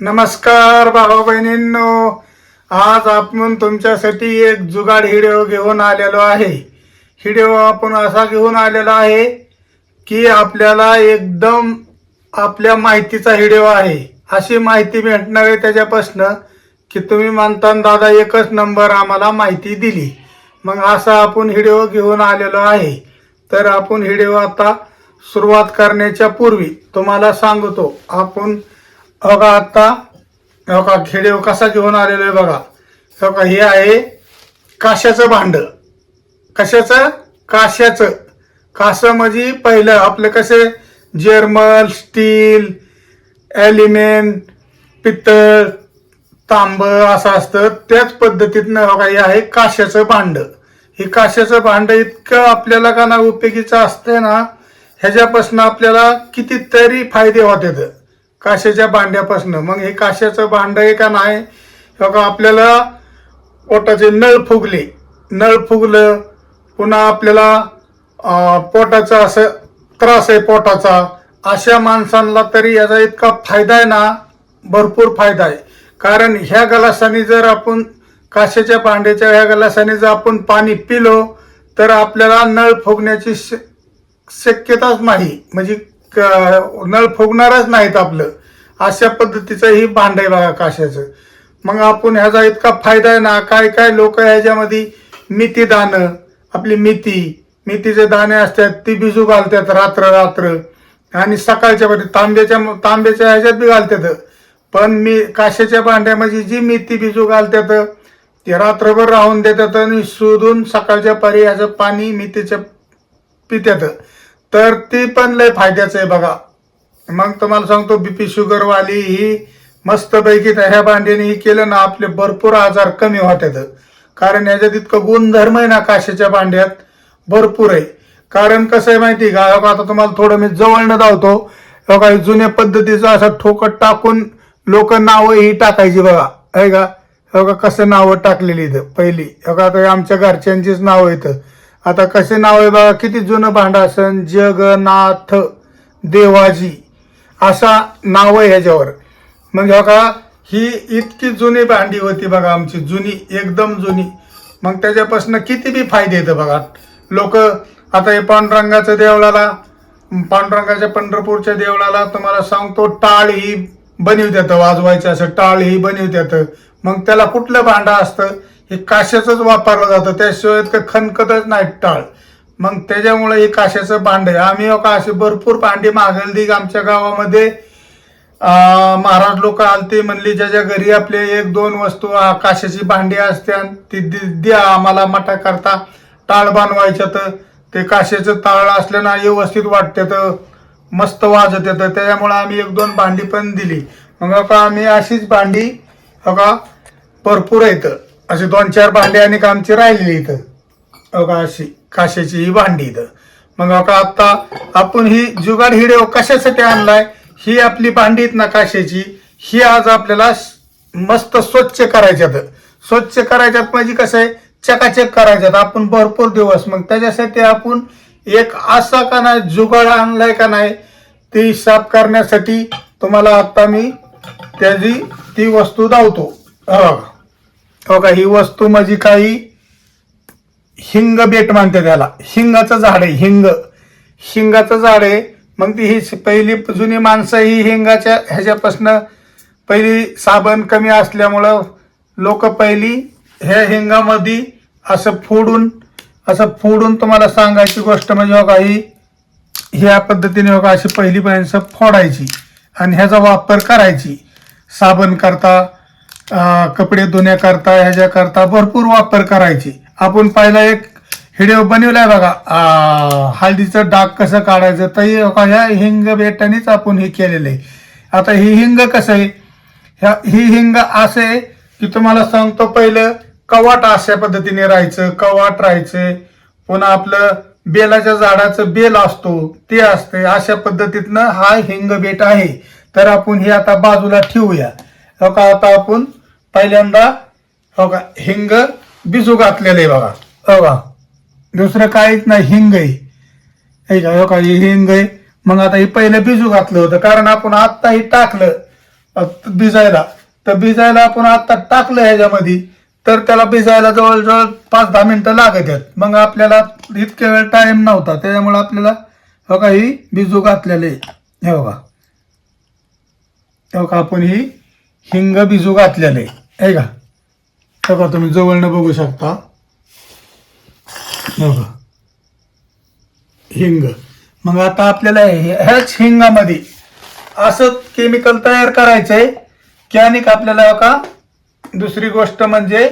नमस्कार भाऊ बहिणींनो. आज आपण तुमच्यासाठी एक जुगाड व्हिडिओ घेऊन आलेलो आहे. व्हिडिओ आपण असा घेऊन आलेला आहे की आपल्याला एकदम आपल्या माहितीचा व्हिडिओ आहे. अशी माहिती भेटणार आहे त्याच्यापासनं की तुम्ही म्हणता दादा एकच नंबर आम्हाला माहिती दिली. मग असा आपण व्हिडिओ घेऊन आलेलो आहे. तर आपण व्हिडिओ आता सुरुवात करण्याच्या पूर्वी तुम्हाला सांगतो आपण बघा आता का खेडेव कसा घेऊन आलेलो आहे बघा. बघा हे आहे काश्याचं भांड. कशाचं? काशाचं कासं म्हणजे पहिलं आपलं कसे? जर्मल स्टील ॲल्युमिन पित्तळ तांब असं असतं. त्याच पद्धतीतनं बघा हे आहे काशाचं भांड. हे काशाचं भांड इतकं आपल्याला का ना उपयोगीचं असतं ना ह्याच्यापासून आपल्याला कितीतरी फायदे होतात. काशाच्या भांड्यापासनं मग हे काशाचं भांड आहे का नाही? किंवा आपल्याला पोटाचे नळ फुगले. नळ फुगलं पुन्हा आपल्याला पोटाचा असं त्रास आहे पोटाचा. अशा माणसांना तरी याचा इतका फायदा आहे ना? भरपूर फायदा आहे. कारण ह्या गलासाने जर आपण काशाच्या भांड्याच्या ह्या गलासाने जर आपण पाणी पिलो तर आपल्याला नळ फुगण्याची श- शक्यताच नाही. म्हणजे क- नळ फुगणारच नाहीत आपलं. अशा पद्धतीचं ही भांड आहे बघा काशाचं. मग आपण ह्याचा इतका फायदा आहे ना काय काय लोक ह्याच्यामध्ये मेथी दाणं आपली मेथी मेथीचे दाणे असतात ती भिजू घालतात रात्र रात्र. आणि सकाळच्या मध्ये तांब्याच्या तांब्याच्या ह्याच्यात बी घालतात. पण मी काशाच्या भांड्यामध्ये जी मेथी भिजू घालतात ते रात्रभर राहून देतात आणि शोधून सकाळच्या परी ह्याचं पाणी मेथीचं पितात. तर ती पण लय फायद्याचं आहे बघा. मग तुम्हाला सांगतो बीपी शुगरवाली ही मस्तपैकी त्या ह्या भांड्याने ही केलं ना आपले भरपूर आजार कमी होतात. कारण याच्यात इतकं गुणधर्म आहे ना काशाच्या भांड्यात भरपूर आहे. कारण कसं आहे माहिती का? का आता तुम्हाला थोडं मी जवळनं धावतो. काही जुन्या पद्धतीचं असं ठोकट टाकून लोक नावं ही टाकायची बघा. आहे का? हो का कसं नावं टाकलेली इथं पहिली. हो का आता आमच्या घरच्यांचीच नावं इथं आता कसे नाव आहे बघा किती जुनं भांड असन? जगनाथ देवाजी. असा नाव आहे ह्याच्यावर. मग हो का ही इतकी जुनी भांडी होती बघा आमची जुनी एकदम जुनी. मग त्याच्यापासून किती बी फायदे येतं बघा. लोक आता हे पांडुरंगाच्या देवळाला पांडुरंगाच्या पंढरपूरच्या देवळाला तुम्हाला सांगतो टाळ ही देतं वाजवायचं असं टाळ ही देतं. मग त्याला कुठलं भांडं असतं? हे काशाचंच वापरलं जातं. त्याशिवाय इतकं खनकतच नाही टाळ. मग त्याच्यामुळे हे काशाचं भांड आम्ही असे अशी भरपूर भांडी मागलदी आमच्या गावामध्ये. महाराज लोक आलते म्हणली ज्याच्या घरी आपले एक दोन वस्तू काशाची भांडी असत्या ती दि- द्या आम्हाला मटा करता टाळ बांधवायच्या तर ते काशाचं ताळ असल्यानं व्यवस्थित व्यवस्थित तर मस्त वाजत येतं. त्याच्यामुळे आम्ही एक दोन भांडी पण दिली. मग का आम्ही अशीच भांडी हो का भरपूर आहेत. अशी दोन चार भांडी आणि का आमची राहिलेली इथं. का अशी. काशाची ही भांडी इथं. मग हो आता आपण ही जुगाड हिडिओ हो कशासाठी आणलाय? ही आपली भांडी आहेत ना काशाची ही आज आपल्याला मस्त स्वच्छ करायच्यात. स्वच्छ करायच्यात म्हणजे कसं आहे? चकाचक करायच्यात. आपण भरपूर दिवस. मग त्याच्यासाठी आपण एक असा का नाही जुगाड आणलाय का नाही ती साफ करण्यासाठी तुम्हाला आता मी त्याची ती वस्तू धावतो हो का? ही वस्तू माझी काही हिंग बेट मानते त्याला. हिंगाचं झाड आहे हिंग. हिंगाचं झाड आहे मग ती ही पहिली जुनी माणसं ही हिंगाच्या ह्याच्यापासनं पहिली साबण कमी असल्यामुळं लोक पहिली ह्या हिंगामध्ये असं फोडून असं फोडून तुम्हाला सांगायची गोष्ट म्हणजे बघा ही ह्या पद्धतीने बघा अशी पहिली माणसं फोडायची आणि ह्याचा वापर करायची. साबण करता कपडे धुण्याकरता ह्याच्या करता भरपूर वापर करायची. आपण पहिला एक व्हिडिओ बनवलाय बघा. हळदीचं डाग कसं काढायचं? तर ह्या हिंग बेटानेच आपण हे केलेलं आहे. आता ही हिंग कसं आहे? ह्या ही हिंग असं आहे की तुम्हाला सांगतो पहिलं कवाट अशा पद्धतीने राहायचं कवाट राहायचं. पुन्हा आपलं बेलाच्या झाडाचं बेल असतो ते असते अशा पद्धतीतनं हा हिंग बेट आहे. तर आपण हे आता बाजूला ठेवूया. हो का आता आपण पहिल्यांदा हो का हिंग बिजू घातलेलं आहे बघा. हो दुसरं काहीच नाही हिंग आहे. का हो का हे हिंग आहे. मग आता हे पहिलं बिजू घातलं होतं कारण आपण आत्ता हे टाकलं. भिजायला. तर भिजायला आपण आत्ता टाकलं ह्याच्यामध्ये. तर त्याला भिजायला जवळजवळ पाच दहा मिनिटं लागत आहेत. मग आपल्याला इतक्या वेळ टाईम नव्हता. त्याच्यामुळे आपल्याला हो का ही बिजू घातलेले हे बघा. हो का आपण ही हिंग बिजू घातलेले आहे. का? बघा तुम्ही जवळनं बघू शकता. बघा. हिंग. मग आता आपल्याला ह्याच हिंगामध्ये असं केमिकल तयार करायचंय की आणि आपल्याला का दुसरी गोष्ट म्हणजे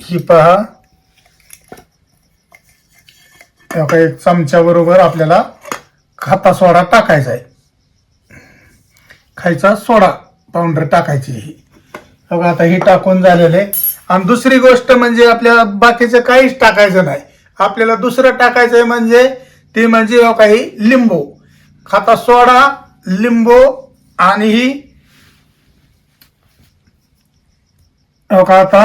ही पहा. हे एक चमच्या बरोबर आपल्याला खाता सोडा टाकायचा आहे. खायचा सोडा पावडर टाकायची ही हे बघा आता ही टाकून झालेले आणि दुसरी गोष्ट म्हणजे आपल्याला बाकीचं काहीच टाकायचं नाही. आपल्याला दुसरं टाकायचं आहे म्हणजे ती म्हणजे हो काही लिंबू. खाता सोडा लिंबू आणि ही हो का आता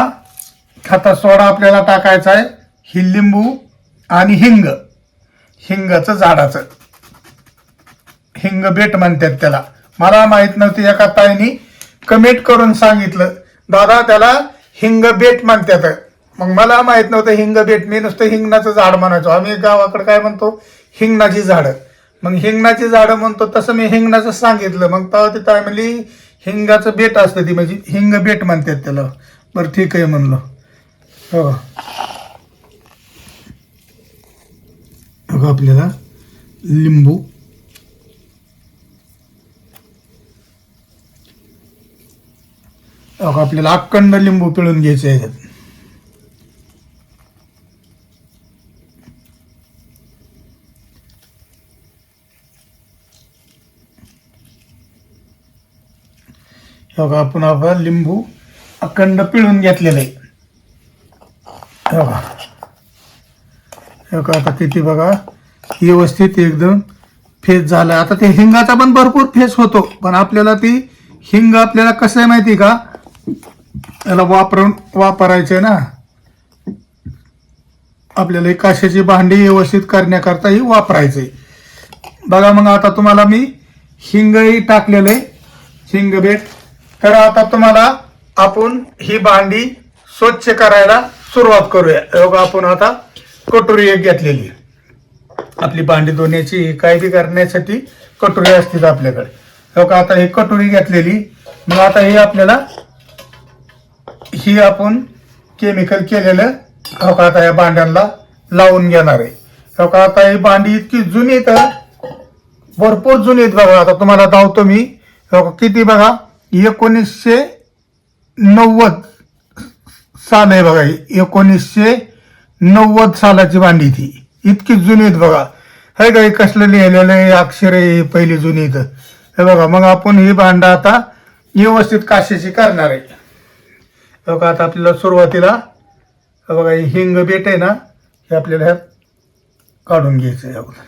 खाता सोडा आपल्याला टाकायचा आहे. ही लिंबू आणि हिंग. हिंगाचं झाडाचं. हिंग बेट म्हणतात त्याला. मला माहीत नव्हती एका ताईनी कमेंट करून सांगितलं. दादा त्याला हिंग बेट म्हणतात. मग मला माहीत नव्हतं हिंग बेट. मी नुसतं हिंगणाचं झाड म्हणायचो. आम्ही गावाकडे काय म्हणतो? हिंगणाची झाडं. मग हिंगणाची झाडं म्हणतो तसं मी हिंगणाचं सांगितलं. मग तेव्हा ती ताई म्हणली हिंगाचं बेट असतं ती. म्हणजे हिंग बेट म्हणतात त्याला. बरं ठीक आहे म्हणलं. हो. आपल्याला लिंबू. आपल्याला अखंड लिंबू पिळून घ्यायचे आहे बघा आपण आता लिंबू अखंड पिळून घेतलेलं आहे. बघा. हे बघा आता किती बघा व्यवस्थित एकदम फेस झाला. आता ते हिंगाचा पण भरपूर फेस होतो पण आपल्याला ती हिंग आपल्याला कसं आहे माहिती का? याला वापरून वापरायचे ना. आपल्याला ही काशाची भांडी व्यवस्थित करण्याकरता ही वापरायचे. बघा मग आता तुम्हाला मी हिंगही टाकलेले हिंग बेट तर आता तुम्हाला आपण ही भांडी स्वच्छ करायला सुरुवात करूया. हे बघा आपण आता कटोरी एक घेतलेली आपली भांडी धुण्याची काय करण्यासाठी कटोरी असतील आपल्याकडे. हे बघा आता ही कटोरी घेतलेली. मग आता हे आपल्याला ही आपण केमिकल केलेलं हो आता या भांड्यांना लावून घेणार आहे. हो आता ही भांडी इतकी जुनी तर भरपूर जुनी आहेत बघा. आता तुम्हाला धावतो मी. किती बघा? एकोणीसशे नव्वद साल आहे बघा एकोणीसशे नव्वद सालाची भांडी ती. इतकी जुनी आहेत बघा. हे काही हे कसलं लिहिलेलं आहे? अक्षर आहे पहिली जुनी इथं हे बघा मग आपण ही भांडं आता व्यवस्थित काशेची करणार आहे. हे बघा आता आपल्याला सुरुवातीला हे बघा हे हिंग बेट आहे ना हे आपल्याला ह्यात काढून घ्यायचं आहे अगोदर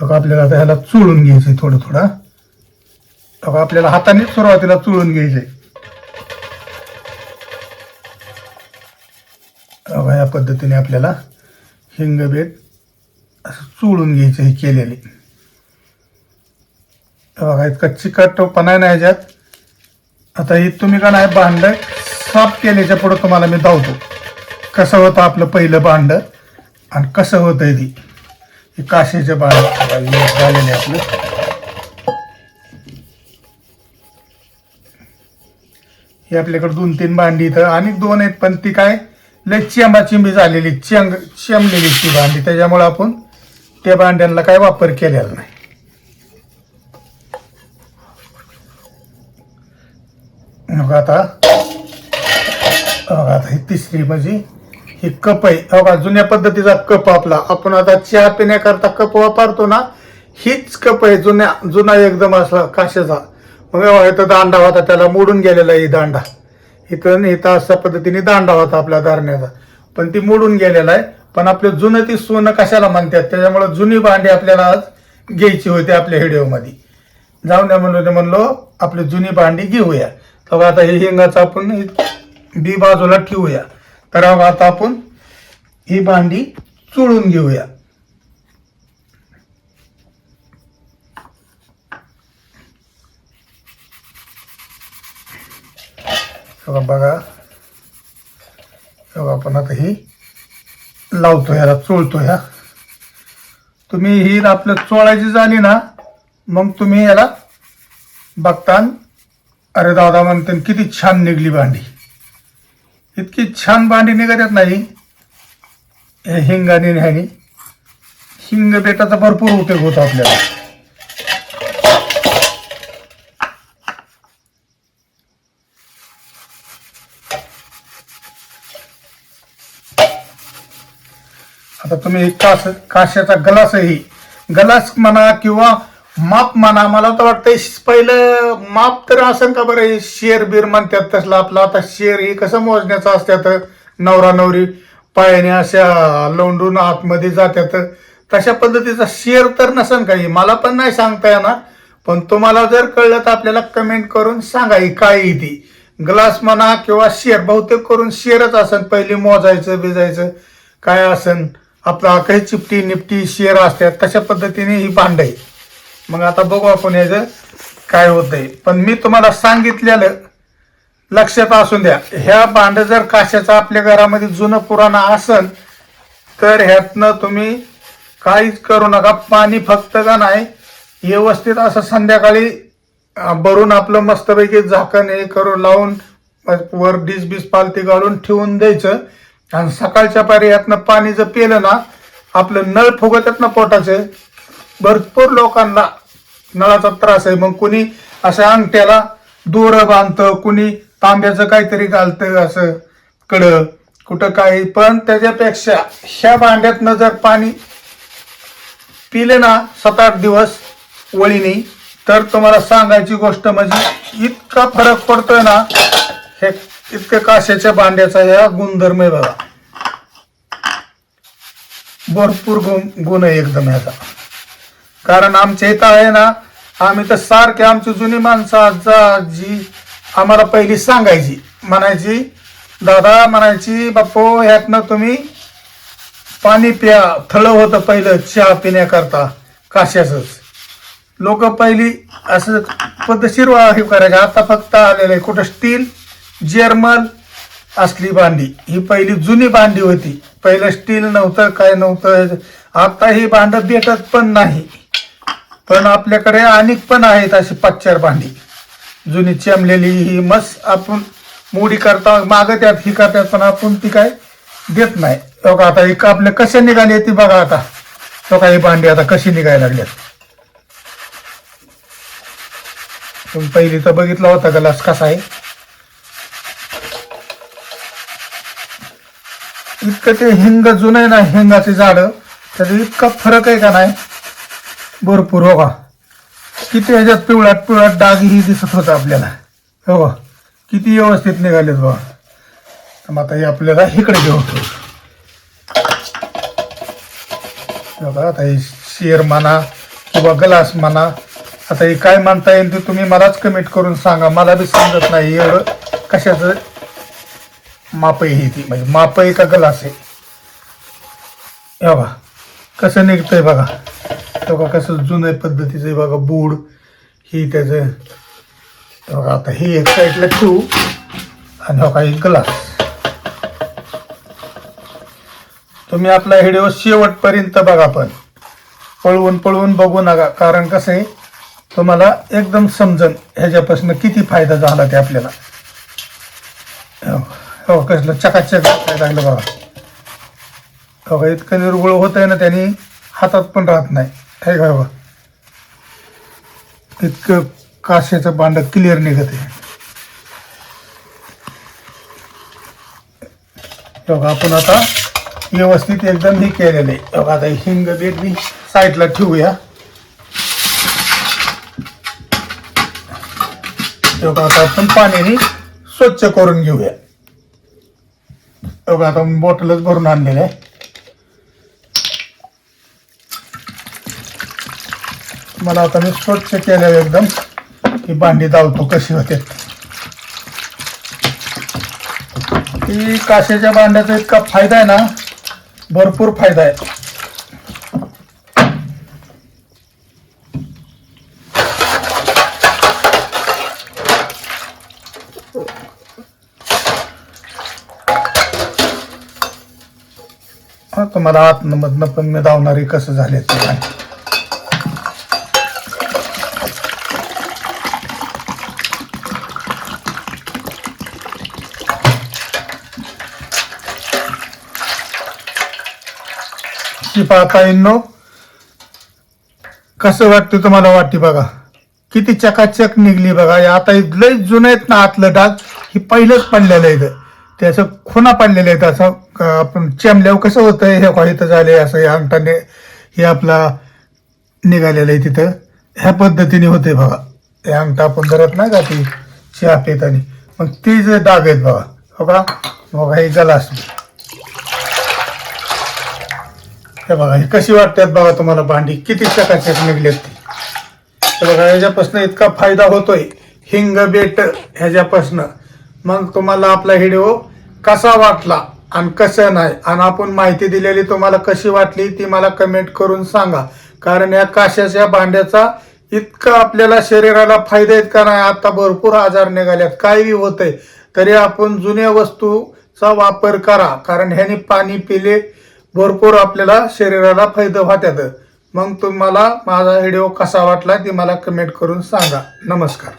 हे आपल्याला आता ह्याला चुळून घ्यायचं आहे थोडं थोडं बघा आपल्याला हाताने सुरुवातीला चुळून घ्यायचं आहे. बघा या पद्धतीने आपल्याला हिंग बेट असं चुळून घ्यायचं हे केलेले. बघा इतका चिकटपणा नाही ह्याच्यात. आता ही तुम्ही का नाही भांड साफ केल्याच्या पुढं तुम्हाला मी धावतो. कसं होतं आपलं पहिलं भांड आणि कसं होतंय ती? हे काशेचं भांड. झालेले आपलं. हे आपल्याकडे दोन तीन भांडी इथं आणि दोन आहेत पण ती काय? लय चिंबा चिंबी झालेली चेंग चेंबलेली ती भांडी. त्याच्यामुळे आपण त्या भांड्यांना काय वापर केलेला नाही. मग आता. आता ही तिसरी म्हणजे ही कप आहे. अवघा जुन्या पद्धतीचा कप आपला. आपण आता चहा पिण्याकरता कप वापरतो ना हीच कप आहे जुन्या जुना एकदम असला काशाचा. मग इथं दांडा होता त्याला मोडून गेलेला आहे ही दांडा. इथं इथं अशा पद्धतीने दांडा होता आपल्या धारण्याचा पण ती मोडून गेलेला आहे. पण आपलं जुनं ती सोनं कशाला म्हणतात? त्याच्यामुळे जुनी भांडी आपल्याला आज घ्यायची होती आपल्या व्हिडिओमध्ये. जाऊन द्या म्हणलो ते म्हणलो आपली जुनी भांडी घेऊया. तर आता हे हिंगाचं आपण बी बाजूला ठेवूया. तर आता आपण ही भांडी चुळून घेऊया. बघा. आपण आता ही लावतो ह्याला चोळतो ह्या तुम्ही ही आपलं चोळायची झाली ना मग तुम्ही याला बघता अरे दादा म्हणते किती छान निघली भांडी. इतकी छान भांडी निघत नाही. हे हिंगाने ह्याने हिंग बेटाचा भरपूर उपयोग होतो आपल्याला. आता तुम्ही एक कास काशाचा गलासही गलास म्हणा किंवा माप म्हणा मला तर वाटतं पहिलं माप तर असेल का बरं हे शेर बीर म्हणतात तसलं आपलं. आता शेर हे कसं मोजण्याचं असतात नवरा नवरी पायाने अशा लोंडून आतमध्ये जातात तशा पद्धतीचा शेर तर नसन काही. मला पण नाही सांगता येणार. पण तुम्हाला जर कळलं तर आपल्याला कमेंट करून सांगा ही काय ती? ग्लास म्हणा किंवा शेर बहुतेक करून शेरच असन. पहिली मोजायचं बिजायचं काय असन? आपला काही चिपटी निपटी शेर असतात तशा पद्धतीने ही भांड आहे मग आता बघू आपण याचं काय होतंय. पण मी तुम्हाला सांगितलेलं लक्षात असून द्या ह्या भांड जर काशाचं आपल्या घरामध्ये जुनं पुराणं असन तर ह्यातनं तुम्ही काहीच करू नका. पाणी फक्त का नाही व्यवस्थित असं संध्याकाळी भरून आपलं मस्तपैकी झाकण हे करून लावून वर डीस बीस पालती घालून ठेवून द्यायचं. आणि सकाळच्या पारी यातनं पाणी जर पिलं ना आपलं नळ फुगतात ना पोटाचे भरपूर लोकांना नळाचा त्रास आहे. मग कुणी अशा अंगठ्याला दोर बांधतं कुणी तांब्याचं काहीतरी घालतं असं कडं कुठं काही. पण त्याच्यापेक्षा ह्या भांड्यातनं जर पाणी पिले ना सात आठ दिवस वळीने तर तुम्हाला सांगायची गोष्ट म्हणजे इतका फरक पडतोय ना हे इतकं काशाच्या भांड्याचा या गुणधर्म आहे बघा. भरपूर गुण गुण आहे एकदम ह्याचा. कारण आमच्या इथं आहे ना आम्ही तर सारखे आमची जुनी माणसं आजा आजी आम्हाला पहिली सांगायची. म्हणायची दादा म्हणायची बापू ह्यातनं तुम्ही पाणी प्या. थळ होतं पहिलं चहा पिण्याकरता काश्याचंच. लोक पहिली असं पद्धतशीर वा- हे करायचे. आता फक्त आलेलं आहे कुठं? स्टील जर्मल असली भांडी. ही पहिली जुनी भांडी होती. पहिलं स्टील नव्हतं काय नव्हतं. आता ही भांडं भेटत पण नाही. पण आपल्याकडे अनेक पण आहेत अशी पाच्चार भांडी. जुनी चेमलेली ही मस आपण मोडी करता मागं त्यात ही करतात पण आपण ती काय देत नाही. बघा आता एक आपल्या कशा निघाली ती बघा आता. बघा ही भांडी आता कशी निघायला लागल्यात. तुम्ही पहिली तर बघितला होता गलास कसा आहे? इतकं ते हिंग जुनं आहे ना हिंगाचे झाड त्याचं इतका फरक आहे का नाही? भरपूर हो का? किती ह्याच्यात पिवळ्यात पिवळ्यात डागही दिसत होता आपल्याला. हो का? किती व्यवस्थित निघालेत बघा. मग आता हे आपल्याला इकडे घेऊ बघा आता हे शेर म्हणा किंवा ग्लास म्हणा आता हे काय म्हणता येईल ते तुम्ही मलाच कमेंट करून सांगा. मला बी समजत नाही एवढं कशाचं माप आहे ही ती. म्हणजे माप आहे का ग्लास आहे? बघा कसं निघतंय बघा. तो का कसं जुन्या पद्धतीचं आहे बघा बूड ही त्याचं बघा आता हे एक साईडला ठेवू. आणि हो काही ग्लास तुम्ही आपला व्हिडिओ शेवटपर्यंत बघा पण. पळवून पळवून बघू नका. कारण कसं आहे तुम्हाला एकदम समजन ह्याच्यापासून किती फायदा झाला ते आपल्याला. हो, कसलं चकाचक लागलं बघा. हो का इतकं निर्गुळ होत आहे ना त्यांनी हातात पण राहत नाही. हे का इतकं काशाचं बांड क्लिअर निघत आहे. आपण आता व्यवस्थित एकदम हे केलेलं आहे. बघा आता हिंग बीट बी साईडला ठेवूया. आता आपण पाण्याने स्वच्छ करून घेऊया. आता बॉटलच भरून आणलेलं आहे. मला आता मी स्वच्छ केल्यावर एकदम. ही भांडी दावतो कशी होते. ती काशेच्या भांड्याचा इतका फायदा आहे ना भरपूर फायदा आहे. तुम्हाला आतमधनं पण मी धावणारी कसं झाले ते सांगतो. हो. ही. कसं वाटतं तुम्हाला वाटते बघा. किती चकाचक निघली बघा. हे आता लय जुनं आहेत ना आतलं डाग. ही पहिलंच पडलेलं आहे त्याचं ते असं खुणा पडलेलं आहे. असं आपण चेमल्यावर कसं होतं हे व्हायचं झाले असं या अंगठाने हे आपला निघालेलं आहे तिथं. ह्या पद्धतीने होते बघा. हे अंगठा आपण धरत नाही का ती? चहा पितानी. मग ती जे डाग आहेत बघा. हो बघा हे गलास हे बघा कशी वाटतात बघा तुम्हाला भांडी? किती चकाचक निघलेत ती. बघा ह्याच्यापासून इतका फायदा होतोय. हिंग बेट ह्याच्यापासून. मग तुम्हाला आपला व्हिडिओ कसा वाटला आणि कसं नाही आणि आपण माहिती दिलेली तुम्हाला कशी वाटली ती मला कमेंट करून सांगा. कारण या काशाच्या भांड्याचा इतका आपल्याला शरीराला फायदा आहेत का नाही आता भरपूर आजार निघाल्यात. काही होतंय तरी आपण जुन्या वस्तूचा वापर करा. कारण ह्याने पाणी पिले भरपूर आपल्याला शरीराला फायदा होत्यात मग तुम्हाला माझा व्हिडिओ कसा वाटला ते मला कमेंट करून सांगा. नमस्कार.